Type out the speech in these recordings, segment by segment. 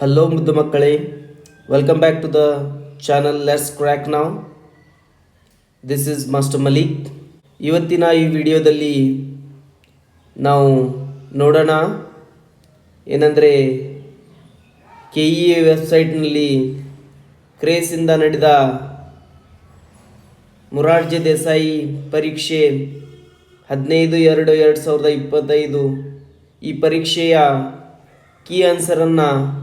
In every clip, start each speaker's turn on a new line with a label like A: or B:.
A: Hello ಮುದ್ದು ಮಕ್ಕಳೇ. Welcome back to the channel let's crack now this is master Malik ಇವತ್ತಿನ ಈ ವಿಡಿಯೋದಲ್ಲಿ ನಾವು ನೋಡೋಣ ಏನಂದರೆ ಕೆ ಇ ಎ ವೆಬ್ಸೈಟ್ನಲ್ಲಿ ಕ್ರೇಸಿಂದ ನಡೆದ ಮುರಾರ್ಜಿ ದೇಸಾಯಿ ಪರೀಕ್ಷೆ ಹದಿನೈದು ಎರಡು ಎರಡು ಸಾವಿರದ ಇಪ್ಪತ್ತೈದು ಈ ಪರೀಕ್ಷೆಯ ಕೀ ಆನ್ಸರನ್ನು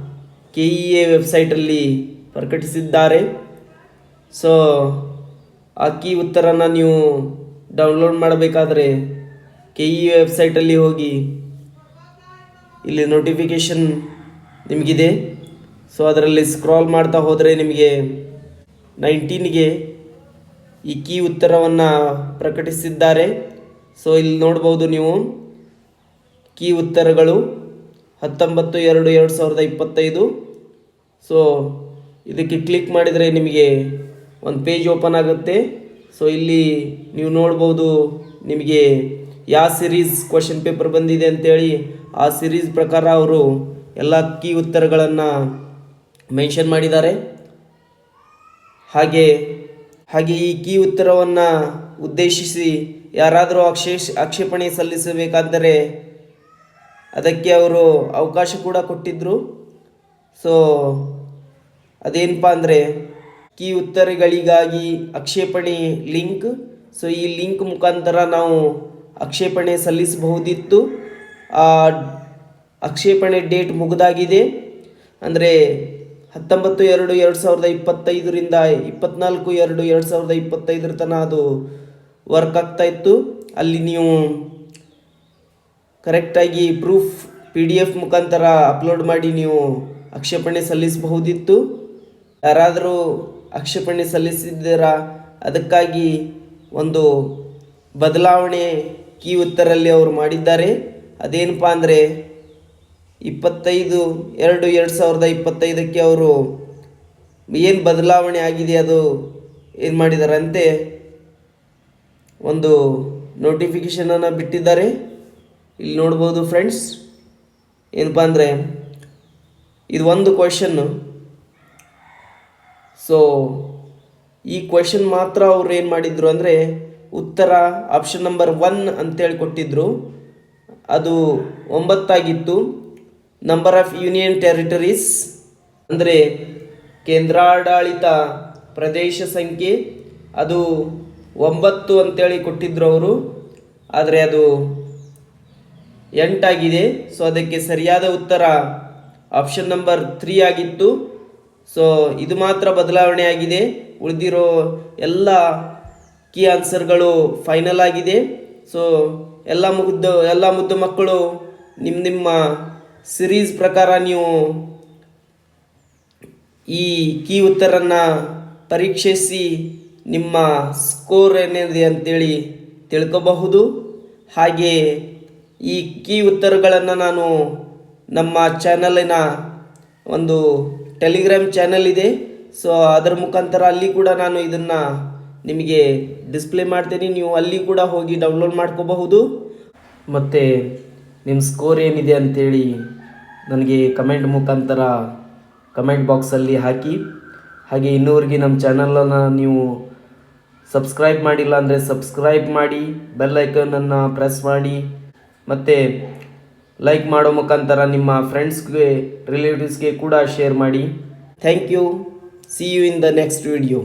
A: ಕೆ ಇ ಎ ವೆಬ್ಸೈಟಲ್ಲಿ ಪ್ರಕಟಿಸಿದ್ದಾರೆ. ಸೊ ಆ ಕೀ ಉತ್ತರನ ನೀವು ಡೌನ್ಲೋಡ್ ಮಾಡಬೇಕಾದ್ರೆ ಕೆ ಇ ಎ ವೆಬ್ಸೈಟಲ್ಲಿ ಹೋಗಿ ಇಲ್ಲಿ ನೋಟಿಫಿಕೇಷನ್ ನಿಮಗಿದೆ. ಸೊ ಅದರಲ್ಲಿ ಸ್ಕ್ರಾಲ್ ಮಾಡ್ತಾ ಹೋದರೆ ನಿಮಗೆ ನೈನ್ಟೀನ್ಗೆ ಈ ಕೀ ಉತ್ತರವನ್ನು ಪ್ರಕಟಿಸಿದ್ದಾರೆ. ಸೊ ಇಲ್ಲಿ ನೋಡ್ಬೋದು ನೀವು ಕೀ ಉತ್ತರಗಳು ಹತ್ತೊಂಬತ್ತು ಎರಡು ಎರಡು ಸಾವಿರದ ಇಪ್ಪತ್ತೈದು. ಸೊ ಇದಕ್ಕೆ ಕ್ಲಿಕ್ ಮಾಡಿದರೆ ನಿಮಗೆ ಒಂದು ಪೇಜ್ ಓಪನ್ ಆಗುತ್ತೆ. ಸೊ ಇಲ್ಲಿ ನೀವು ನೋಡ್ಬೋದು ನಿಮಗೆ ಯಾವ ಸಿರೀಸ್ ಕ್ವಶನ್ ಪೇಪರ್ ಬಂದಿದೆ ಅಂತೇಳಿ. ಆ ಸಿರೀಸ್ ಪ್ರಕಾರ ಅವರು ಎಲ್ಲ ಕೀ ಉತ್ತರಗಳನ್ನು ಮೆನ್ಷನ್ ಮಾಡಿದ್ದಾರೆ. ಹಾಗೆ ಹಾಗೆ ಈ ಕೀ ಉತ್ತರವನ್ನು ಉದ್ದೇಶಿಸಿ ಯಾರಾದರೂ ಆಕ್ಷೇಷ್, ಆಕ್ಷೇಪಣೆ ಸಲ್ಲಿಸಬೇಕಾದರೆ ಅದಕ್ಕೆ ಅವರು ಅವಕಾಶ ಕೂಡ ಕೊಟ್ಟಿದ್ದರು ಸೊ ಅದೇನಪ್ಪ ಅಂದರೆ ಕೀ ಉತ್ತರಗಳಿಗಾಗಿ ಆಕ್ಷೇಪಣೆ ಲಿಂಕ್. ಸೊ ಈ ಲಿಂಕ್ ಮುಖಾಂತರ ನಾವು ಆಕ್ಷೇಪಣೆ ಸಲ್ಲಿಸಬಹುದಿತ್ತು. ಆಕ್ಷೇಪಣೆ ಡೇಟ್ ಮುಗಿದಾಗಿದೆ. ಅಂದರೆ ಹತ್ತೊಂಬತ್ತು ಎರಡು ಎರಡು ಸಾವಿರದ ಇಪ್ಪತ್ತೈದರಿಂದ ಇಪ್ಪತ್ನಾಲ್ಕು ಎರಡು ಎರಡು ಸಾವಿರದ ಇಪ್ಪತ್ತೈದರ ತನಕ ಅದು ವರ್ಕ್ ಆಗ್ತಾ ಇತ್ತು. ಅಲ್ಲಿ ನೀವು ಕರೆಕ್ಟಾಗಿ ಪ್ರೂಫ್ ಪಿ ಡಿ ಎಫ್ ಮುಖಾಂತರ ಅಪ್ಲೋಡ್ ಮಾಡಿ ನೀವು ಆಕ್ಷೇಪಣೆ ಸಲ್ಲಿಸಬಹುದಿತ್ತು. ಯಾರಾದರೂ ಆಕ್ಷೇಪಣೆ ಸಲ್ಲಿಸಿದ್ದೀರಾ? ಅದಕ್ಕಾಗಿ ಒಂದು ಬದಲಾವಣೆ ಕೀ ಉತ್ತರಲ್ಲಿ ಅವರು ಮಾಡಿದ್ದಾರೆ. ಅದೇನಪ್ಪ ಅಂದರೆ ಇಪ್ಪತ್ತೈದು, ಎರಡು ಎರಡು ಸಾವಿರದ ಇಪ್ಪತ್ತೈದಕ್ಕೆ ಅವರು ಏನು ಬದಲಾವಣೆ ಆಗಿದೆ, ಅದು ಏನು ಮಾಡಿದಾರಂತೆ? ಒಂದು ನೋಟಿಫಿಕೇಷನನ್ನು ಬಿಟ್ಟಿದ್ದಾರೆ. ಇಲ್ಲಿ ನೋಡ್ಬೋದು ಫ್ರೆಂಡ್ಸ್ ಏನಪ್ಪ ಅಂದರೆ ಇದು ಒಂದು ಕ್ವೆಶನ್ನು ಸೊ ಈ ಕ್ವೆಶನ್ ಮಾತ್ರ ಅವ್ರು ಏನು ಮಾಡಿದ್ರು ಅಂದರೆ ಉತ್ತರ ಆಪ್ಷನ್ ನಂಬರ್ ಒನ್ ಅಂತೇಳಿ ಕೊಟ್ಟಿದ್ರು ಅದು ಒಂಬತ್ತಾಗಿತ್ತು. ನಂಬರ್ ಆಫ್ ಯೂನಿಯನ್ ಟೆರಿಟರೀಸ್ ಅಂದರೆ ಕೇಂದ್ರಾಡಳಿತ ಪ್ರದೇಶ ಸಂಖ್ಯೆ. ಅದು ಒಂಬತ್ತು ಅಂತೇಳಿ ಕೊಟ್ಟಿದ್ರು ಅವರು. ಆದರೆ ಅದು ಎಂಟಾಗಿದೆ. ಸೊ ಅದಕ್ಕೆ ಸರಿಯಾದ ಉತ್ತರ ಆಪ್ಷನ್ ನಂಬರ್ ತ್ರೀ ಆಗಿತ್ತು. ಸೊ ಇದು ಮಾತ್ರ ಬದಲಾವಣೆ ಆಗಿದೆ. ಉಳಿದಿರೋ ಎಲ್ಲ ಕೀ ಆನ್ಸರ್ಗಳು ಫೈನಲ್ ಆಗಿದೆ. ಸೊ ಎಲ್ಲ ಮುದ್ದು ಎಲ್ಲ ಮುದ್ದು ಮಕ್ಕಳು ನಿಮ್ಮ ನಿಮ್ಮ ಸಿರೀಸ್ ಪ್ರಕಾರ ನೀವು ಈ ಕೀ ಉತ್ತರನ್ನು ಪರೀಕ್ಷಿಸಿ ನಿಮ್ಮ ಸ್ಕೋರ್ ಏನಿದೆ ಅಂತೇಳಿ ತಿಳ್ಕೋಬಹುದು. ಹಾಗೆ ಈ ಕೀ ಉತ್ತರಗಳನ್ನು ನಾನು ನಮ್ಮ ಚಾನಲಿನ ಒಂದು ಟೆಲಿಗ್ರಾಮ್ ಚಾನಲ್ ಇದೆ. ಸೊ ಅದರ ಮುಖಾಂತರ ಅಲ್ಲಿ ಕೂಡ ನಾನು ಇದನ್ನು ನಿಮಗೆ ಡಿಸ್ಪ್ಲೇ ಮಾಡ್ತೀನಿ. ನೀವು ಅಲ್ಲಿ ಕೂಡ ಹೋಗಿ ಡೌನ್ಲೋಡ್ ಮಾಡ್ಕೋಬಹುದು. ಮತ್ತು ನಿಮ್ಮ ಸ್ಕೋರ್ ಏನಿದೆ ಅಂಥೇಳಿ ನನಗೆ ಕಮೆಂಟ್ ಮುಖಾಂತರ ಕಮೆಂಟ್ ಬಾಕ್ಸಲ್ಲಿ ಹಾಕಿ. ಹಾಗೆ ಇನ್ನೂವರೆಗೆ ನಮ್ಮ ಚಾನಲನ್ನು ನೀವು ಸಬ್ಸ್ಕ್ರೈಬ್ ಮಾಡಿಲ್ಲ ಅಂದರೆ ಸಬ್ಸ್ಕ್ರೈಬ್ ಮಾಡಿ ಬೆಲ್ ಐಕನನ್ನು ಪ್ರೆಸ್ ಮಾಡಿ. ಮತ್ತು ಲೈಕ್ ಮಾಡೋ ಮುಖಾಂತರ ನಿಮ್ಮ ಫ್ರೆಂಡ್ಸ್ಗೆ ರಿಲೇಟಿವ್ಸ್ಗೆ ಕೂಡ ಶೇರ್ ಮಾಡಿ. Thank you see you in the next video